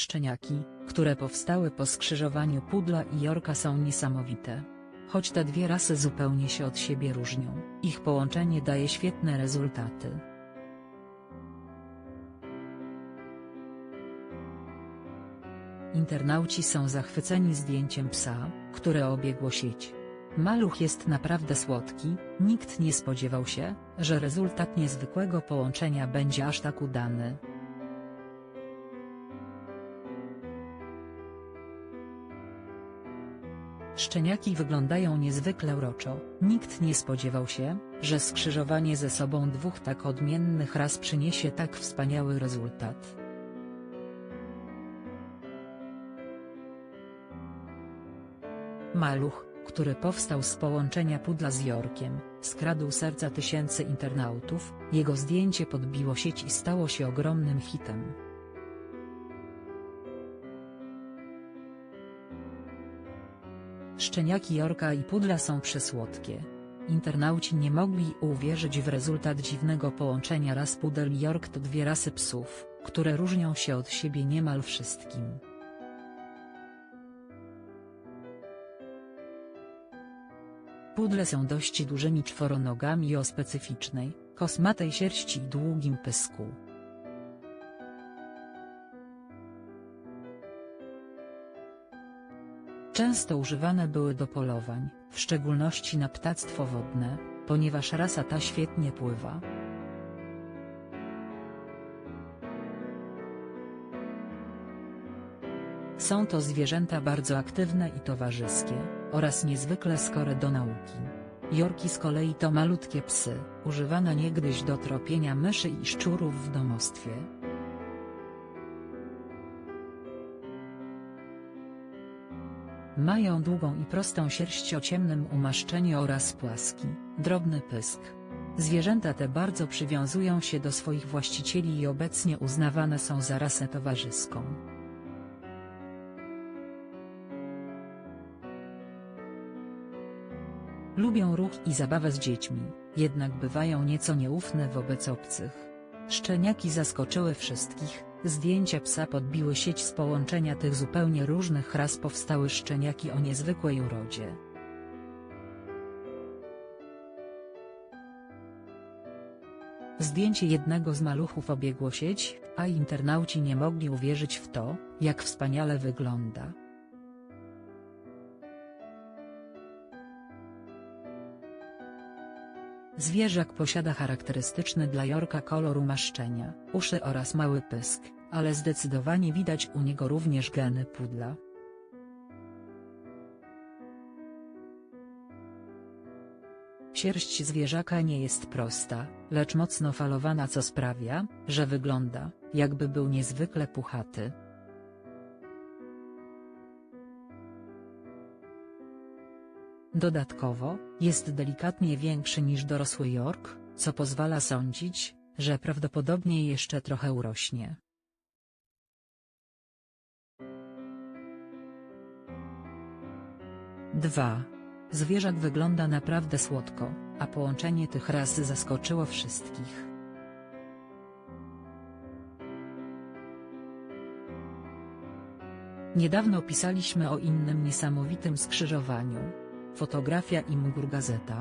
Szczeniaki, które powstały po skrzyżowaniu pudla i jorka są niesamowite. Choć te dwie rasy zupełnie się od siebie różnią, ich połączenie daje świetne rezultaty. Internauci są zachwyceni zdjęciem psa, które obiegło sieć. Maluch jest naprawdę słodki, nikt nie spodziewał się, że rezultat niezwykłego połączenia będzie aż tak udany. Szczeniaki wyglądają niezwykle uroczo, nikt nie spodziewał się, że skrzyżowanie ze sobą dwóch tak odmiennych ras przyniesie tak wspaniały rezultat. Maluch, który powstał z połączenia pudla z Jorkiem, skradł serca tysięcy internautów, jego zdjęcie podbiło sieć i stało się ogromnym hitem. Szczeniaki Jorka i Pudla są przesłodkie. Internauci nie mogli uwierzyć w rezultat dziwnego połączenia ras Pudel i York to dwie rasy psów, które różnią się od siebie niemal wszystkim. Pudle są dość dużymi czworonogami o specyficznej, kosmatej sierści i długim pysku. Często używane były do polowań, w szczególności na ptactwo wodne, ponieważ rasa ta świetnie pływa. Są to zwierzęta bardzo aktywne i towarzyskie, oraz niezwykle skore do nauki. Jorki z kolei to malutkie psy, używane niegdyś do tropienia myszy i szczurów w domostwie. Mają długą i prostą sierść o ciemnym umaszczeniu oraz płaski, drobny pysk. Zwierzęta te bardzo przywiązują się do swoich właścicieli i obecnie uznawane są za rasę towarzyską. Lubią ruch i zabawę z dziećmi, jednak bywają nieco nieufne wobec obcych. Szczeniaki zaskoczyły wszystkich, zdjęcia psa podbiły sieć z połączenia tych zupełnie różnych ras powstały szczeniaki o niezwykłej urodzie. Zdjęcie jednego z maluchów obiegło sieć, a internauci nie mogli uwierzyć w to, jak wspaniale wygląda. Zwierzak posiada charakterystyczny dla Jorka kolor umaszczenia, uszy oraz mały pysk, ale zdecydowanie widać u niego również geny pudla. Sierść zwierzaka nie jest prosta, lecz mocno falowana co sprawia, że wygląda, jakby był niezwykle puchaty. Dodatkowo, jest delikatnie większy niż dorosły York, co pozwala sądzić, że prawdopodobnie jeszcze trochę urośnie. Dwa. Zwierzak wygląda naprawdę słodko, a połączenie tych ras zaskoczyło wszystkich. Niedawno pisaliśmy o innym niesamowitym skrzyżowaniu. Fotografia i Mgur Gazeta,